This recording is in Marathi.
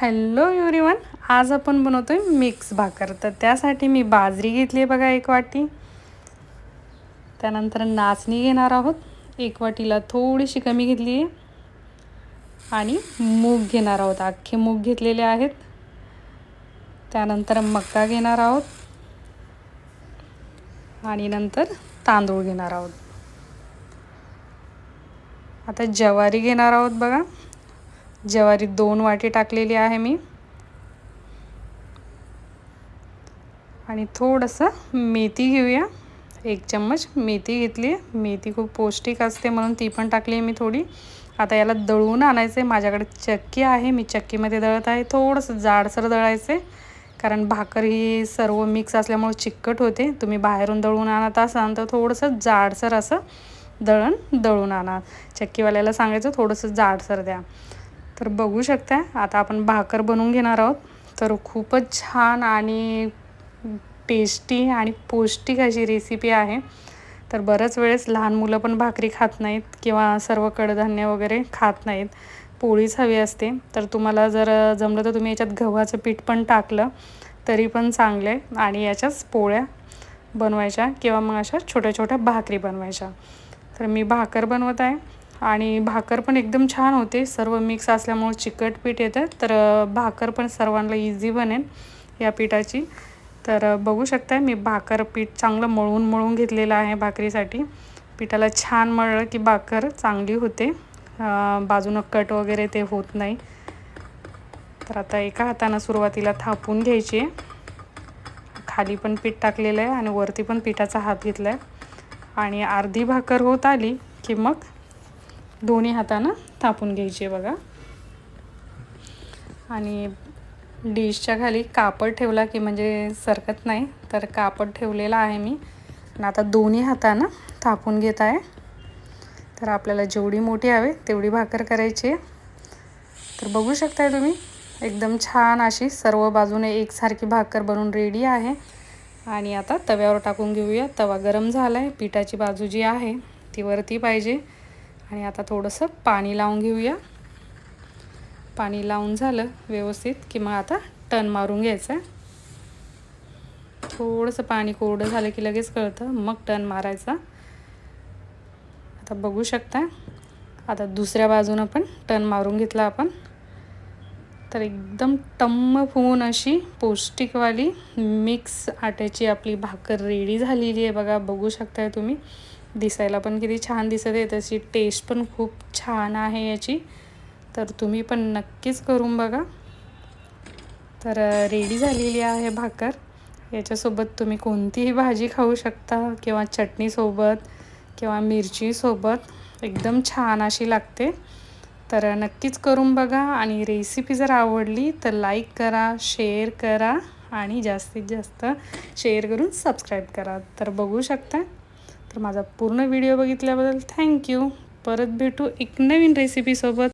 हॅलो एव्हरीवन आज आपण बनवतो आहे मिक्स भाकर. तर त्यासाठी मी बाजरी घेतली आहे बघा एक वाटी. त्यानंतर नाचणी घेणार आहोत. एक वाटीला थोडीशी कमी घेतली आहे. आणि मूग घेणार आहोत. अख्खे मूग घेतलेले आहेत. त्यानंतर मक्का घेणार आहोत. आणि नंतर तांदूळ घेणार आहोत. आता ज्वारी घेणार आहोत बघा. ज्वारी दोन वाटी टाकलेली आहे मी. आणि थोडंसं मेथी घेऊया. एक चम्मच मेथी घेतली आहे. मेथी खूप पौष्टिक असते म्हणून ती पण टाकली आहे मी थोडी. आता याला दळून आणायचं आहे माझ्याकडे चक्की आहे. मी चक्कीमध्ये दळत आहे. थोडंसं जाडसर दळायचं आहे कारण भाकर ही सर्व मिक्स असल्यामुळे चिकट होते. तुम्ही बाहेरून दळून आणत असाल तर थोडंसं जाडसर असं दळण दळून आणा. चक्कीवाल्याला सांगायचं थोडंसं जाडसर द्या. तर बघू शकता आता आपण भाकर बनवून घेणार आहोत. तर खूपच छान आणि टेस्टी आणि पौष्टिक अशी रेसिपी आहे. तर बऱ्याच वेळेस लहान मुलं पण भाकरी खात नाहीत किंवा सर्व कडधान्य वगैरे खात नाहीत. पोळीच हवी असते. तर तुम्हाला जर जमलं तर तुम्ही याच्यात गव्हाचं पीठ पण टाकलं तरी पण चांगलं आहे आणि याच्याच पोळ्या बनवायच्या किंवा मग अशा छोट्या छोट्या भाकरी बनवायच्या. तर मी भाकर बनवत आहे. आणि भाकर पण एकदम छान होते. सर्व मिक्स असल्यामुळे चिकट पीठ येतं. तर भाकर पण सर्वांना इझी बनेल या पिठाची. तर बघू शकताय मी भाकर पीठ चांगलं मळून मळून घेतलेलं आहे भाकरीसाठी. पिठाला छान मळलं की भाकर चांगली होते. बाजूनं कट वगैरे ते होत नाही. तर आता एका हातानं सुरुवातीला थापून घ्यायची आहे. खाली पण पीठ टाकलेलं आहे आणि वरती पण पिठाचा हात घेतला आहे आणि अर्धी भाकर होत आली की मग दोन्ही हातानं थापून घ्यायची बघा. आणि डिशच्या खाली कापड ठेवला की म्हणजे सरकत नाही तर कापड ठेवलेला आहे मी. आणि आता दोन्ही हातानं थापून घेत आहे. तर आपल्याला जेवढी मोठी हवे तेवढी भाकर करायची आहे. तर बघू शकताय तुम्ही एकदम छान अशी सर्व बाजूने एकसारखी भाकर बनून रेडी आहे. आणि आता तव्यावर टाकून घेऊया. तवा गरम झाला आहे पिठाची बाजू जी आहे ती वरती पाहिजे. आणि आता थोडंसं पाणी लावून घेऊया. पाणी लावून झालं व्यवस्थित की मग आता टन मारून घ्यायचं आहे थोडंसं पाणी कोरडं झालं की लगेच कळतं मग टन मारायचा. आता बघू शकता आता दुसऱ्या बाजूनं पण टन मारून घेतला आपण. तर एकदम टम्म फुगून अशी पौष्टिकवाली मिक्स आट्याची आपली भाकर रेडी झालेली आहे बघा बघू शकताय तुम्ही. दिसायला पण किती छान दिसत आहे. त्याची टेस्ट पण खूप छान आहे याची. तर तुम्ही पण नक्कीच करून बघा. तर रेडी झालेली आहे भाकर. याच्यासोबत तुम्ही कोणतीही भाजी खाऊ शकता किंवा चटणीसोबत किंवा मिरचीसोबत एकदम छान अशी लागते. तर नक्कीच करून बघा आणि रेसिपी जर आवडली तर लाईक करा शेअर करा आणि जास्तीत जास्त शेअर करून सबस्क्राईब करा. तर बघू शकता. तर माझा पूर्ण व्हिडिओ बघितल्याबद्दल थँक्यू. परत भेटू एक नवीन रेसिपीसोबत